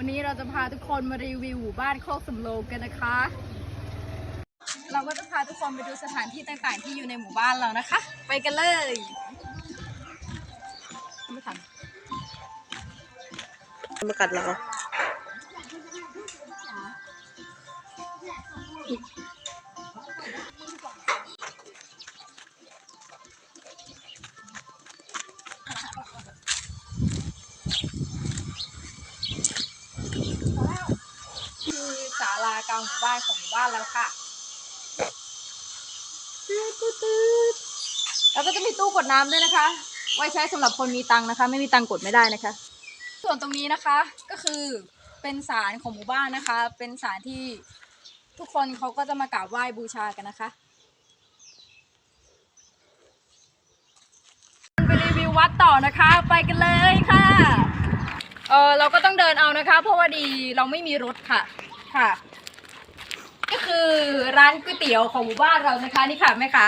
วันนี้เราจะพาทุกคนมารีวิวหมู่บ้านโคกสำโรงกันนะคะ เราก็จะพาทุกคนไปดูสถานที่ต่างๆ ที่อยู่ในหมู่บ้านเรานะคะ ไปกันเลยไม่ทันมากัดเรา คือศาลากลางหมู่บ้านของหมู่บ้านแล้วค่ะแล้วก็จะมีตู้กดน้ำด้วยนะคะ ไว้ใช้สำหรับคนมีตังค์นะคะ ไม่มีตังค์กดไม่ได้นะคะ ส่วนตรงนี้นะคะก็คือเป็นศาลของหมู่บ้านนะคะ เป็นศาลที่ทุกคนเขาก็จะมากราบไหว้บูชากันนะคะไปรีวิววัดต่อนะคะไปกันเลยค่ะ เออเราก็ต้องเดินเอานะคะ เพราะว่าดีเราไม่มีรถค่ะค่ะ ก็คือร้านก๋วยเตี๋ยวของหมู่บ้านเรานะคะนี่ค่ะแม่ค้า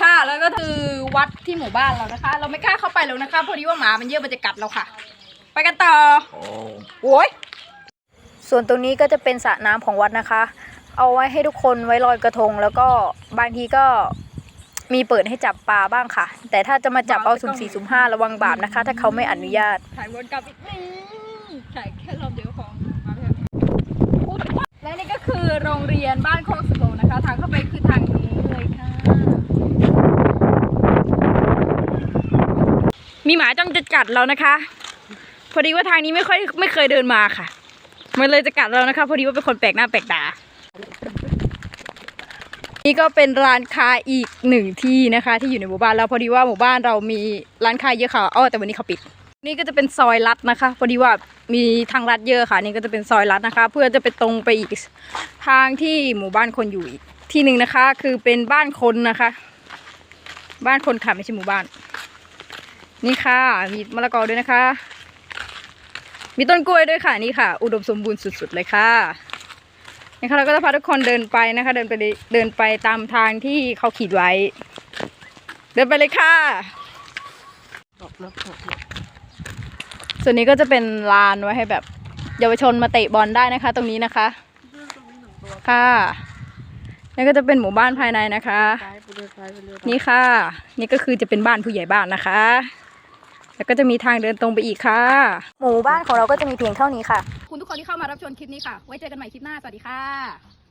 ค่ะแล้วก็คือวัดที่หมู่บ้านเรานะคะ เราไม่กล้าเข้าไปแล้วนะคะพอดีว่าหมามันเยอะมันจะกัดเราค่ะ ไปกันต่อโอ้ยส่วนตรงนี้ก็จะเป็นสระน้ำของวัดนะคะ เอาไว้ให้ทุกคนไว้ลอยกระทง แล้วก็บางทีก็มีเปิดให้จับปลาบ้างค่ะ แต่ถ้าจะมาจับเอาสุ่มสี่สุ่มห้าระวังบาปนะคะ ถ้าเขาไม่อนุญาตถ่ายวนกลับอีกนี่ถ่ายแค่รอบเดียวของมาเลยและนี่ก็ คือโรงเรียนบ้านโคกสุโขนะคะ ทางเข้าไปคือทางนี้เลยค่ะ มีหมาจ้องจะกัดเรานะคะ พอดีว่าทางนี้ไม่ค่อยไม่เคยเดินมาค่ะ มันเลยจะกัดเรานะคะ พอดีว่าเป็นคนแปลกหน้าแปลกตานี่ก็เป็นร้านค้าอีกหนึ่งที่นะคะ ที่อยู่ในหมู่บ้านเราพอดีว่าหมู่บ้านเรามีร้านค้าเยอะค่ะอ้อแต่วันนี้เขาปิด นี่ก็จะเป็นซอยลัดนะคะพอดีว่ามีทางลัดเยอะค่ะ นี่ก็จะเป็นซอยลัดนะคะ เพื่อจะไปตรงไปอีกทางที่หมู่บ้านคนอยู่อีกที่หนึ่งนะคะ คือเป็นบ้านคนนะคะ บ้านคนค่ะไม่ใช่หมู่บ้าน นี่ค่ะ มีมะละกอด้วยนะคะ มีต้นกล้วยด้วยค่ะนี่ค่ะ อุดมสมบูรณ์สุดๆเลยค่ะนะคะเราก็จะพาทุกคนเดินไปนะคะ เดินไปเลยเดินไปตามทางที่เขาขีดไว้ เดินไปเลยค่ะ ส่วนนี้ก็จะเป็นลานไว้ให้แบบเยาวชนมาเตะบอลได้นะคะ ตรงนี้นะคะ ค่ะนี่ก็จะเป็นหมู่บ้านภายในนะคะ นี่ค่ะ นี่ก็คือจะเป็นบ้านผู้ใหญ่บ้านนะคะ แล้วก็จะมีทางเดินตรงไปอีกค่ะ หมู่บ้านของเราก็จะมีเพียงเท่านี้ค่ะ คุณทุกคนที่เข้ามารับชมคลิปนี้ค่ะ ไว้เจอกันใหม่คลิปหน้า สวัสดีค่ะ